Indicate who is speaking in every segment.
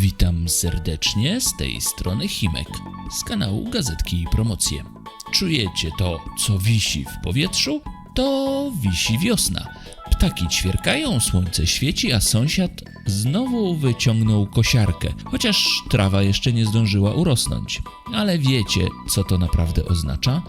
Speaker 1: Witam serdecznie z tej strony Chimek z kanału Gazetki i Promocje. Czujecie to, co wisi w powietrzu? To wisi wiosna. Ptaki ćwierkają, słońce świeci, a sąsiad znowu wyciągnął kosiarkę, chociaż trawa jeszcze nie zdążyła urosnąć. Ale wiecie, co to naprawdę oznacza?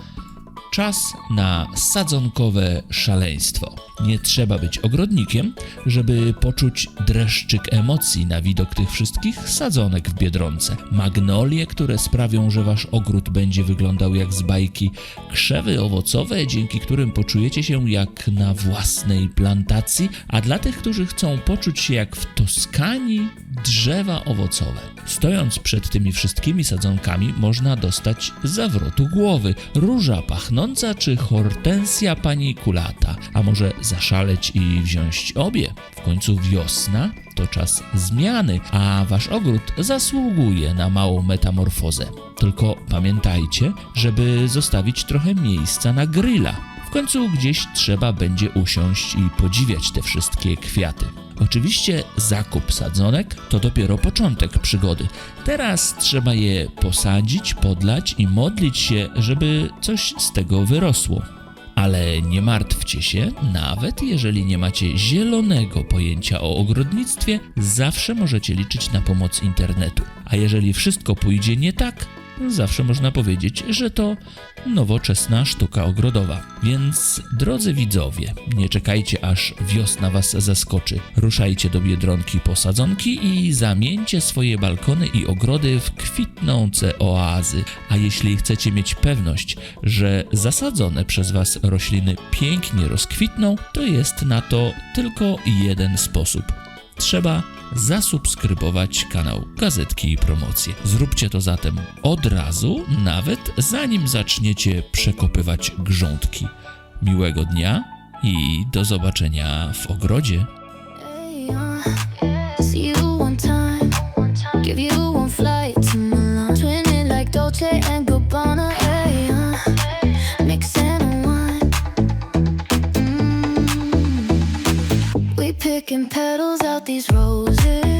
Speaker 1: Czas na sadzonkowe szaleństwo. Nie trzeba być ogrodnikiem, żeby poczuć dreszczyk emocji na widok tych wszystkich sadzonek w biedronce. Magnolie, które sprawią, że wasz ogród będzie wyglądał jak z bajki. Krzewy owocowe, dzięki którym poczujecie się jak na własnej plantacji, a dla tych, którzy chcą poczuć się jak w Toskanii, drzewa owocowe. Stojąc przed tymi wszystkimi sadzonkami, można dostać zawrotu głowy. Róża pachnąca czy hortensja panikulata, a może zaszaleć i wziąć obie. W końcu wiosna to czas zmiany, a wasz ogród zasługuje na małą metamorfozę. Tylko pamiętajcie, żeby zostawić trochę miejsca na grilla. W końcu gdzieś trzeba będzie usiąść i podziwiać te wszystkie kwiaty. Oczywiście zakup sadzonek to dopiero początek przygody. Teraz trzeba je posadzić, podlać i modlić się, żeby coś z tego wyrosło. Ale nie martwcie się, nawet jeżeli nie macie zielonego pojęcia o ogrodnictwie, zawsze możecie liczyć na pomoc internetu. A jeżeli wszystko pójdzie nie tak, zawsze można powiedzieć, że to nowoczesna sztuka ogrodowa. Więc drodzy widzowie, nie czekajcie aż wiosna was zaskoczy. Ruszajcie do Biedronki po sadzonki i zamieńcie swoje balkony i ogrody w kwitnące oazy. A jeśli chcecie mieć pewność, że zasadzone przez was rośliny pięknie rozkwitną, to jest na to tylko jeden sposób. Trzeba zasubskrybować kanał Gazetki i Promocje. Zróbcie to zatem od razu, nawet zanim zaczniecie przekopywać grządki. Miłego dnia i do zobaczenia w ogrodzie.
Speaker 2: Out these roses.